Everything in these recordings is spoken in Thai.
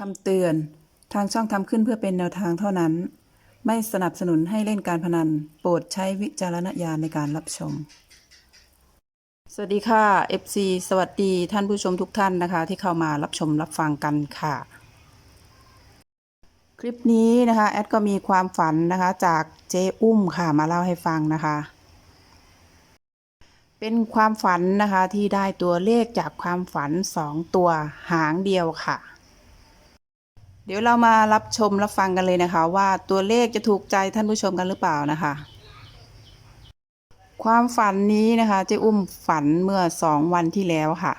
คำเตือน ทางช่องทำขึ้นเพื่อเป็นแนวทางเท่านั้น ไม่สนับสนุนให้เล่นการพนัน โปรดใช้วิจารณญาณในการรับชม สวัสดีค่ะ FC สวัสดีท่านผู้ชมทุกท่านนะคะ ที่เข้ามารับชมรับฟังกันค่ะ คลิปนี้นะคะแอดก็มีความฝันนะคะจากเจ๊อุ้มค่ะมาเล่าให้ฟังนะคะ เป็นความฝันนะคะที่ได้ตัวเลขจากความฝันสองตัวหางเดียวค่ะ เดี๋ยวเรามารับชมรับฟังกันเลยนะคะ ว่าตัวเลขจะถูกใจท่านผู้ชมกันหรือเปล่านะคะ ความฝันนี้นะคะเจ๊อุ้มฝันเมื่อสองวันที่แล้วค่ะ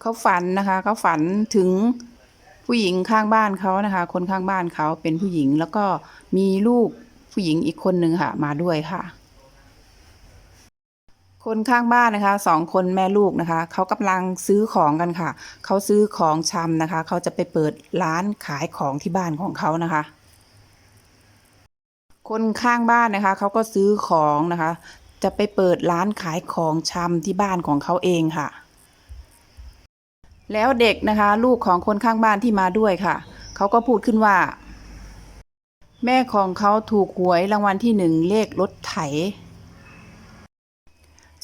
เขาฝันนะคะเขาฝันถึงผู้หญิงข้างบ้านเขานะคะ คนข้างบ้านเขาเป็นผู้หญิงแล้วก็มีลูกผู้หญิงอีกคนนึงค่ะ มาด้วยค่ะ คนข้างบ้านนะคะสองคนแม่ลูกนะคะเขากำลังซื้อของกันค่ะเขาซื้อของชำนะคะเขาจะไปเปิดร้านขายของที่บ้านของเขานะคะ คนข้างบ้านนะคะเขาก็ซื้อของนะคะ จะไปเปิดร้านขายของชำที่บ้านของเขาเองค่ะ แล้วเด็กนะคะ ลูกของคนข้างบ้านที่มาด้วยค่ะเขาก็พูดขึ้นว่า แม่ของเขาถูกหวยรางวัลที่หนึ่งเลขรถไถ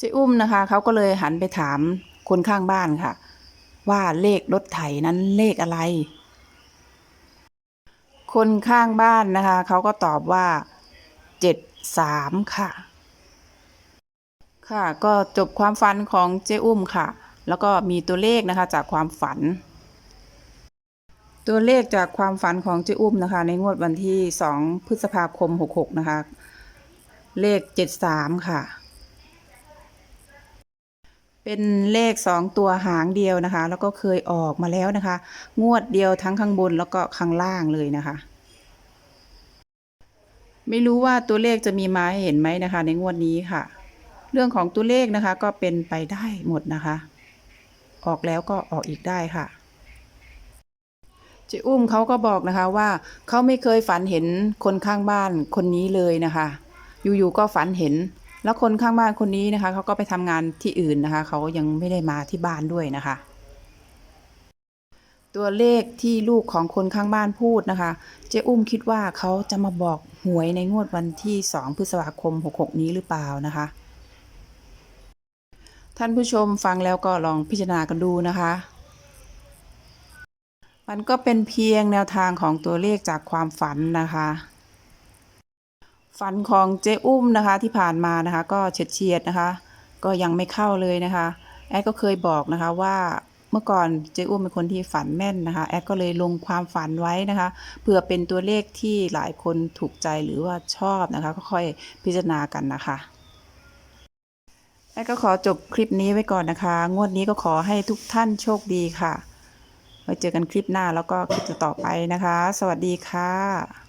เจ๊อุ้มนะคะเขาก็เลยหันไปถามคนข้างบ้านค่ะ ว่าเลขรถไถนั้นเลขอะไร คนข้างบ้านนะคะเขาก็ตอบว่าเจ็ดสามค่ะ ค่ะก็จบความฝันของเจ๊อุ้มค่ะ แล้วก็มีตัวเลขนะคะจากความฝัน ตัวเลขจากความฝันของเจ๊อุ้มนะคะ ในงวดวันที่สองพฤษภาคมหกหกนะคะ เลขเจ็ดสามค่ะ เป็นเลขสองตัวหางเดียวนะคะ แล้วก็เคยออกมาแล้วนะคะ งวดเดียวทั้งข้างบนแล้วก็ข้างล่างเลยนะคะ ไม่รู้ว่าตัวเลขจะมีมาให้เห็นไหมนะคะ ในงวดนี้ค่ะ เรื่องของตัวเลขนะคะ ก็เป็นไปได้หมดนะคะ ออกแล้วก็ออกอีกได้ค่ะเจ๊อุ้มเขาก็บอกนะคะว่าเขาไม่เคยฝันเห็นคนข้างบ้านคนนี้เลยนะคะ อยู่ๆก็ฝันเห็น แล้วคนข้างบ้านคนนี้นะคะเขาก็ไปทำงานที่อื่นนะคะเขายังไม่ได้มาที่บ้านด้วยนะคะ ตัวเลขที่ลูกของคนข้างบ้านพูดนะคะ เจ๊อุ้มคิดว่าเขาจะมาบอกหวยในงวดวันที่ 2 พฤษภาคม 66 นี้หรือเปล่านะคะ ท่านผู้ชมฟังแล้วก็ลองพิจารณากันดูนะคะ มันก็เป็นเพียงแนวทางของตัวเลขจากความฝันนะคะ ฝันของเจ๊อุ้มนะคะที่ผ่านมานะคะ ก็เฉียดเฉียดนะคะ ก็ยังไม่เข้าเลยนะคะแอดก็เคยบอกนะคะว่าเมื่อก่อนเจ๊อุ้มเป็นคนที่ฝันแม่นนะคะแอดก็เลยลงความฝันไว้นะคะเพื่อเป็นตัวเลขที่หลายคนถูกใจหรือว่าชอบนะคะ ก็ค่อยพิจารณากันนะคะแอดก็ขอจบคลิปนี้ไว้ก่อนนะคะ งวดนี้ก็ขอให้ทุกท่านโชคดีค่ะไว้เจอกันคลิปหน้าแล้วก็คลิปต่อไปนะคะ สวัสดีค่ะ